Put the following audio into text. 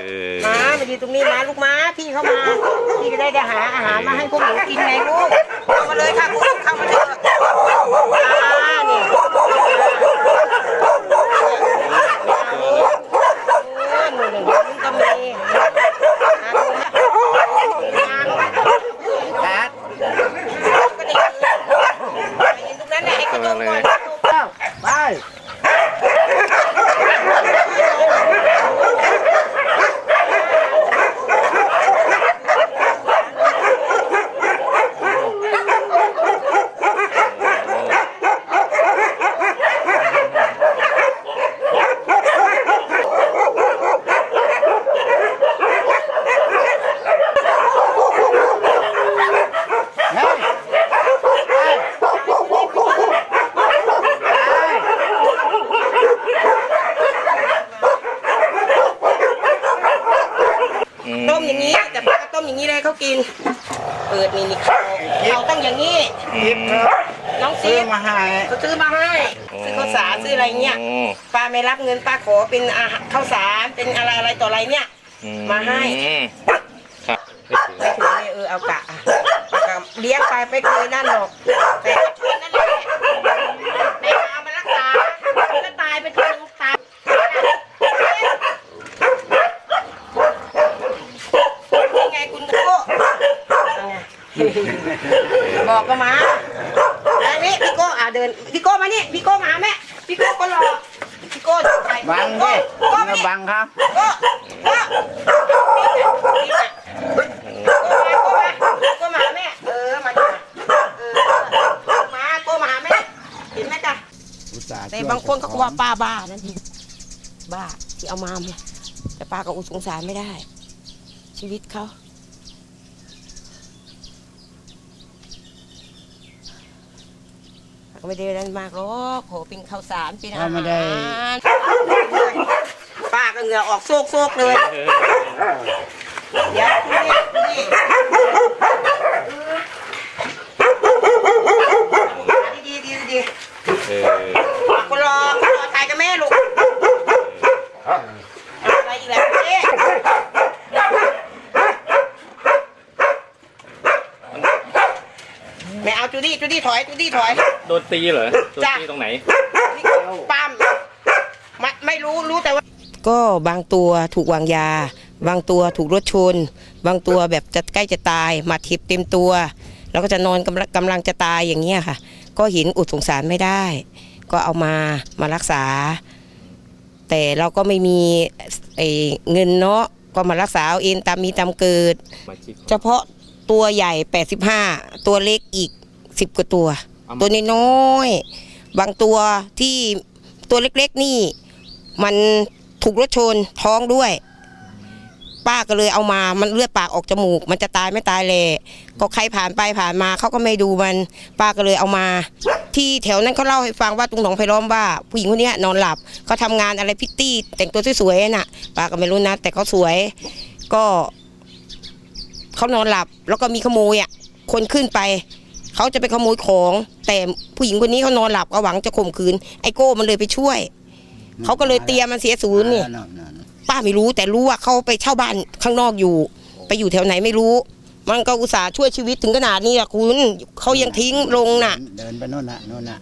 เออม้ามาอยู่ตรงนี้ม้าลูกม้าพี่เข้ามาพี่จะได้ได้หาอาหารมาให้พวกหนูกินไงลูกเข้ามาเลยค่ะพวกลูกเข้ามาเลยะอ่านี่โอ้หนูหนึ่งลูกก็มีอ่าดูนะ ครับ ก็ได้ไปยืนตรงนั้นแหละไอ้กระโดดก่อน ไป อื ต้มอย่างนี้ แต่ป้าก็ต้มอย่างนี้เลยเขากิน เปิดนี่นี่เขาเขาต้องอย่างนี้ ยิบครับน้องซื้ซีอมาให้เขาซื้อมาให้ ซื้อข้าวสารซื้ออะไรเงี้ยมป้าไม่รับเงินป้าขอเป็นอาหารข้าวสารเป็นอะไรอะไรต่ออะไรเนี่ย อืมาให้ ครับไม่ถือไม่ถือเนี่ยเออเอากะอะเอากะเลี้ยงไปไม่เคยนั่นหรอกแต่ช่วยนั่นแหละแต่เอามารักษาก็ตายไปตัวนึงตาย นี่ไงคุณโก้เอาไงบอกก็มาอันนี้พี่โก้อะเดินพี่โก้มานี่พี่โก้มาหาแม่พี่โก้ก็รอพี่โก้ไปบังโก้ดิโก้มามาบังครับโก้โก้นี่น่ะนี่น่ะโก้มาโก้มาโก้มาหาแม่เออมาจ้ะเออมาโก้มาหาแม่เห็นไหมจ๊ะอุตส่าห์แต่บางคนเขาก็ว่าป้าบ้านั่นเองบ้าที่เอามาเนี่ยแต่ป้าก็อุยสงสารไม่ได้ ชีวิตเขาป้า ก็ไม่ได้นั่นมากหรอกโหเป็นข้าวสารเป็นอาหารป้าก็เหงื่อออกโซกโซกๆเลย เดี๋ยวนี่นี่ดีดีดีดีเออก็รอก็รอถ่ายกับแม่ลูกอะไรอีกแล้วเอ๊ะ แม่เอาจูดี้จูดี้ถอยจูดี้ถอย โดนตีเหรอโดนจ้ะ ตีตรงไหนนี่ปั้มไม่ไม่รู้รู้แต่ว่า ก็บางตัวถูกวางยา บางตัวถูกรถชน บางตัวแบบจะใกล้จะตายมาทิพเต็มตัว แล้วก็จะนอนกำลังกำลังจะตายอย่างเงี้ยค่ะ ก็เห็นอดสงสารไม่ได้ ก็เอามามารักษา แต่เราก็ไม่มีไอ้เงินเนาะก็มารักษาเอาเองตามมีตามเกิด มาจิกเฉพาะ ตัวใหญ่ 85 ตัวเล็กอีก 10 กว่าตัว ตัวน้อยๆบางตัวที่ตัวเล็กๆนี่ มันถูกรถชนท้องด้วย ป้าก็เลยเอามามันเลือดปากออกจมูก มันจะตายไม่ตายเลยก็ใครผ่านไปผ่านมาเขาก็ไม่ดูมัน ป้าก็เลยเอามา ที่แถวนั้นเขาเล่าให้ฟังว่าตรงหนองไผ่ล้อมว่า ผู้หญิงคนเนี้ยนอนหลับเขาทำงานอะไรพิตตี้ แต่งตัวสวยๆน่ะ ป้าก็ไม่รู้นะแต่เขาสวย ก็ เขานอนหลับ แล้วก็มีขโมยอะคนขึ้นไป เขาจะไปขโมยของ แต่ผู้หญิงคนนี้เขานอนหลับก็หวังจะข่มขืน ไอ้โก้มันเลยไปช่วย เขาก็เลยเตรียมมันเสียศูนย์นี่ป้าไม่รู้แต่รู้ว่าเขาไปเช่าบ้านข้างนอกอยู่ ไปอยู่แถวไหนไม่รู้ มันก็อุตส่าห์ช่วยชีวิตถึงขนาดนี้อะคุณเขายังทิ้งลงน่ะ เดินไปโน่นน่ะโน่นน่ะ